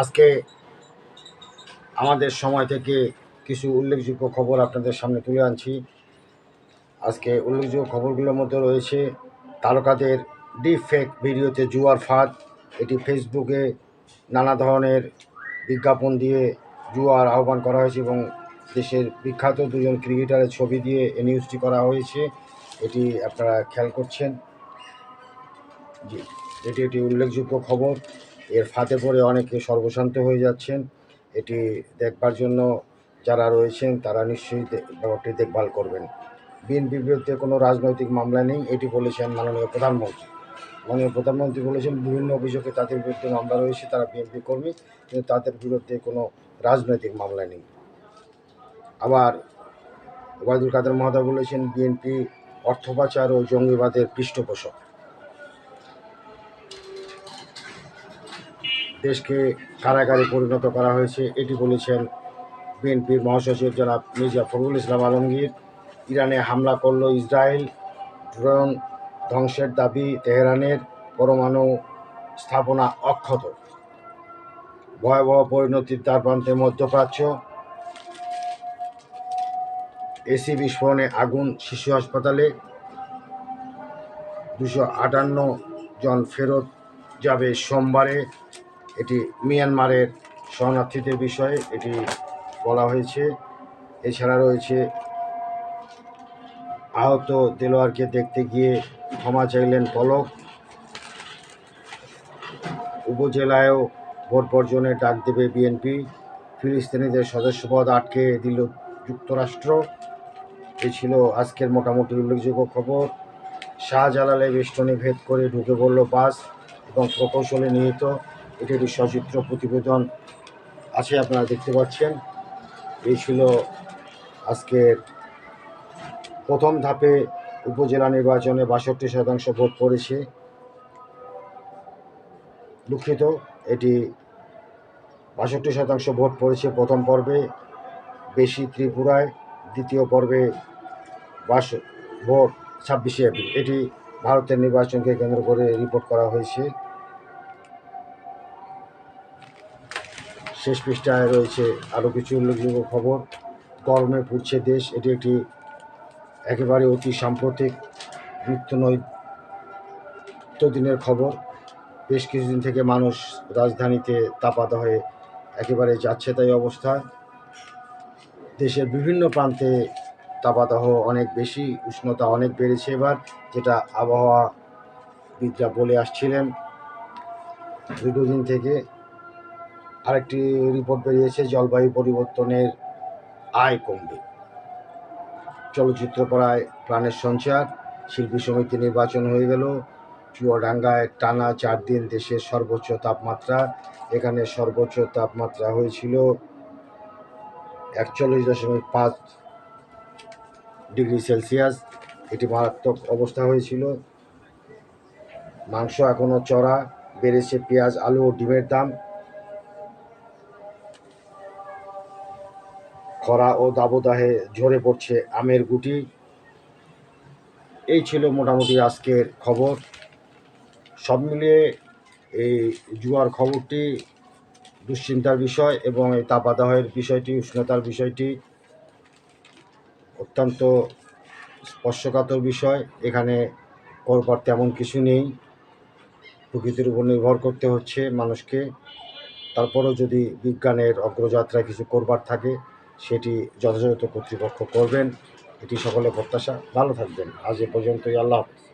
আজকে আমাদের সময় থেকে কিছু উল্লেখযোগ্য খবর আপনাদের সামনে তুলে আনছি। আজকে উল্লেখযোগ্য খবরগুলোর মধ্যে রয়েছে তারকাদের ডিপ ফেক ভিডিওতে জুয়ার ফাঁদ, এটি ফেসবুকে নানা ধরনের বিজ্ঞাপন দিয়ে জুয়ার আহ্বান করা হয়েছে এবং দেশের বিখ্যাত দুজন ক্রিকেটারের ছবি দিয়ে এ নিউজটি করা হয়েছে। এটি আপনারা খেয়াল করছেন। জি, এটি একটি উল্লেখযোগ্য খবর। এর ফাঁদে পড়ে অনেকে সর্বশান্ত হয়ে যাচ্ছেন। এটি দেখবার জন্য যারা রয়েছেন, তারা নিশ্চয়ই ব্যাপারটি দেখভাল করবেন। বিএনপির বিরুদ্ধে কোনো রাজনৈতিক মামলা নেই, এটি বলেছেন মাননীয় প্রধানমন্ত্রী। মাননীয় প্রধানমন্ত্রী বলেছেন, বিভিন্ন অভিযোগে তাদের বিরুদ্ধে মামলা রয়েছে, তারা বিএনপি কর্মী, কিন্তু তাদের বিরুদ্ধে কোনো রাজনৈতিক মামলা নেই। আবার ওবায়দুল কাদের মহোদয় বলেছেন, বিএনপি অর্থ পাচার ও জঙ্গিবাদের পৃষ্ঠপোষক। দেশকে কারাগারে পরিণত করা হয়েছে, এটি বলেছেন বিএনপির মহাসচিব জনাব মির্জা ফখরুল ইসলাম আলমগীর। ইরানে হামলা করল ইসরায়েল, ড্রোন ধ্বংসের দাবি তেহরানের, পরমাণু স্থাপনা অক্ষত। ভয়াবহ পরিণতির দ্বার প্রান্তে মধ্যপ্রাচ্য। এসি বিস্ফোরণে আগুন শিশু হাসপাতালে। দুশো আটান্ন জন ফেরত যাবে সোমবারে। এটি মিয়ানমারের শরণার্থীদের বিষয়ে এটি বলা হয়েছে। এছাড়া রয়েছে, আহত দেলোয়ারকে দেখতে গিয়ে ক্ষমা চাইলেন পলক। উপজেলায়ও ভোট বর্জনের ডাক দেবে বিএনপি। ফিলিস্তিনিদের সদস্যপদ আটকে দিল যুক্তরাষ্ট্র। এ ছিল আজকের মোটামুটি উল্লেখযোগ্য খবর। শাহজালালে বেষ্টনী ভেদ করে ঢুকে পড়ল বাস এবং প্রকৌশলে নিহিত এটি একটি সচিত্র প্রতিবেদন আছে, আপনারা দেখতে পাচ্ছেন। এই ছিল আজকের প্রথম ধাপে উপজেলা নির্বাচনে বাষট্টি শতাংশ ভোট পড়েছে। দুঃখিত, এটি বাষট্টি শতাংশ ভোট পড়েছে প্রথম পর্বে, বেশি ত্রিপুরায়, দ্বিতীয় পর্বে বাস ভোট ছাব্বিশে এপ্রিল। এটি ভারতের নির্বাচনকে কেন্দ্র করে রিপোর্ট করা হয়েছে। শেষ পৃষ্ঠায় রয়েছে আরও কিছু উল্লেখযোগ্য খবর। গরমে পুড়ছে দেশ, এটি একটি একেবারে অতি সাম্প্রতিক নিত্য নৈত্য দিনের খবর। বেশ কিছুদিন থেকে মানুষ রাজধানীতে তাপাতে হয়ে একেবারে যাচ্ছে তাই অবস্থা। দেশের বিভিন্ন প্রান্তে তাপাদাহ অনেক বেশি, উষ্ণতা অনেক বেড়েছে এবার, যেটা আবহাওয়াবিদরা বলে আসছিলেন। দীর্ঘদিন থেকে আরেকটি রিপোর্ট বেরিয়েছে, জলবায়ু পরিবর্তনের আয় কমবে। চলচ্চিত্র প্রাণের সঞ্চার, শিল্পী সমিতি নির্বাচন হয়ে গেল। চুয়াডাঙ্গায় টানা চার দিন দেশের সর্বোচ্চ তাপমাত্রা, এখানে সর্বোচ্চ তাপমাত্রা হয়েছিল একচল্লিশ দশমিক পাঁচ ডিগ্রি সেলসিয়াস। এটি মারাত্মক অবস্থা হয়েছিল। মাংস এখনও চড়া, বেড়েছে পেঁয়াজ, আলু ও ডিমের দাম। খরা ও দাবদাহে ঝরে পড়ছে আমের গুটি। এই ছিল মোটামুটি আজকের খবর। সব মিলিয়ে এই জুয়ার খবরটি, দুশ্চিন্তার বিষয় এবং এই তাপাদাহের বিষয়টি, উষ্ণতার বিষয়টি অত্যন্ত স্পর্শকাতর বিষয়। এখানে করবার তেমন কিছু নেই। প্রকৃতির উপর নির্ভর করতে হচ্ছে মানুষকে। তারপরেও যদি বিজ্ঞানের অগ্রযাত্রায় কিছু করবার থাকে সেটি যথাযথ কর্তৃপক্ষ করবেন। এটি সকলের প্রত্যাশা। ভালো থাকবেন। আজ এ পর্যন্তই। আল্লাহ হাফেজ।